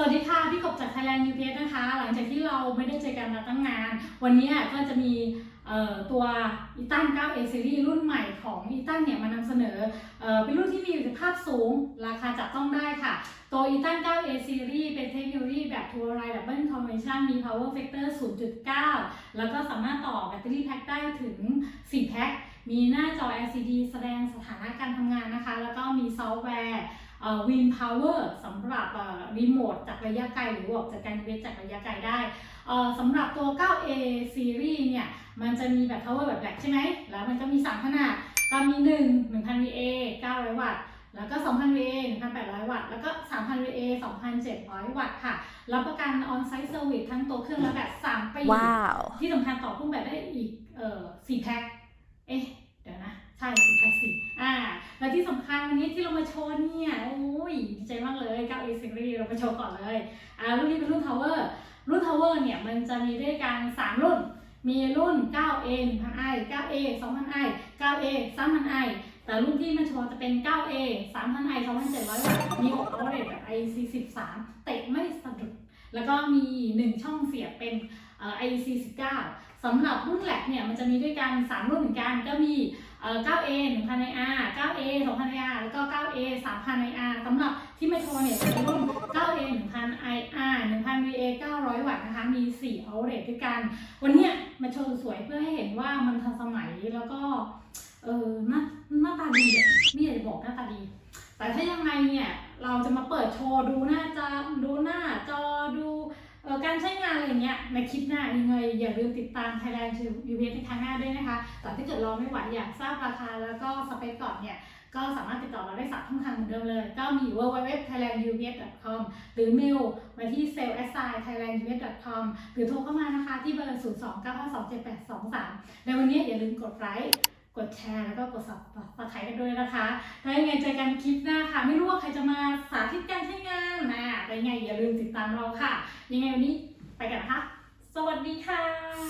สวัสดีค่ะ พี่กบจาก Thailand UPS นะคะ หลังจากที่เราไม่ได้เจอกันมาตั้งนาน วันนี้ก็จะมีตัวอีตัน 9A Series รุ่นใหม่ของอีตันเนี่ยมานำเสนอเอ่อเป็นรุ่นที่มีประสิทธิภาพสูง ราคาจับต้องได้ค่ะ ตัวอีตัน 9A Series เป็นเทคโนโลยีแบบ Dual Ride Double Convention มี Power Factor 0.9 แล้วก็สามารถต่อแบตเตอรี่แพ็คได้ถึง 4 แพ็ค มีหน้าจอ LCD แสดงสถานะการทำงานนะคะ แล้วก็มีซอฟต์แวร์ วินพาวเวอร์สำหรับรีโมทจากระยะไกลหรือว่าจากการเวทจากระยะไกลได้เอ่อสำหรับตัว 9A Series เนี่ย มันจะมีแบบ power แบบแบล็กใช่ไหม แล้วมันก็มี 3 ขนาดก็มี 1 1000 VA 900 วัตต์ แล้วก็ 2,000 VA 1,800 วัตต์ แล้วก็ 3,000 VA 2,700 วัตต์ค่ะ รับประกัน on-site service ทั้งตัวเครื่องและแบต3ปี Wow. ที่สำคัญต่อพุ่งแบบได้อีกเอ่อสี่แพ็ค เอ๊ะ เดี๋ยวนะ ใช่สี่แพ็คสี่อ่า แล้วที่สำ คัญวันนี้ที่เรามาโชว์เนี่ยโอ้ยดีใจมากเลย 9A Series เรามาโชว์ก่อนเลยอ่ารุ่นนี้เป็นรุ่น Tower รุ่น Tower เนี่ยมันจะมีด้วยกัน 3 รุ่น มีรุ่น 9A 1000i 9A 2000i 9A 3000i แต่รุ่นที่มันโชว์จะเป็น 9A 3000i 2700วัตต์มี 6 OLED แบบ IC 13เตะไม่สะดุด แล้วก็มี 1 ช่องเสียบเป็นเอ่อ IEC 19สำหรับรุ่นแลกเนี่ยมันจะมีด้วยกัน 3 รุ่นเหมือนกันก็มี เอ่อ 9A 1000 IR 9A 2000 IR แล้วก็ 9A 3000 IR สำหรับที่ไม่โทรเนี่ยจะเป็นรุ่น 9A 1000 IR 1000 VA 900 วัตต์นะคะ มี 4 outlet ด้วยกัน วันเนี้ยมาโชว์สวยเพื่อให้เห็นว่ามันทันสมัยแล้วก็ เออหน้าหน้าตาดีอะไม่อยากจะบอกหน้าตาดี แต่ถ้ายังไงเนี่ย เราจะมาเปิดโชว์ดูหน้าจอดูหน้าจอดู ออการใช้งานอะไรเงี้ยในคลิปหน้ายังไงอย่าลืมติดตาม Thailand UPS ในครั้งหน้าด้วยนะคะ แต่ถ้าเกิดเราไม่ไหวอยากทราบราคาแล้วก็สเปคก่อนเนี่ย ก็สามารถติดต่อเราได้สามช่องทางเหมือนเดิมเลย ก็มี www.thailandups.com หรือเมลมาที่ sales s i thailandups.com หรือโทรเข้ามานะคะที่เบอร์ 029527823 ในวันนี้อย่าลืมกดไลค์กดแชร์แล้วก็กด subscribe กันด้วยนะคะถ้ายังไงเจอกันคลิปหน้าค่ะ ไม่รู้ว่าใครจะมาสาธิตการใช้งานนะแได้ไงอย่าลืมติดตามเราค่ะ ยังไงวันนี้ไปกันนะคะ สวัสดีค่ะ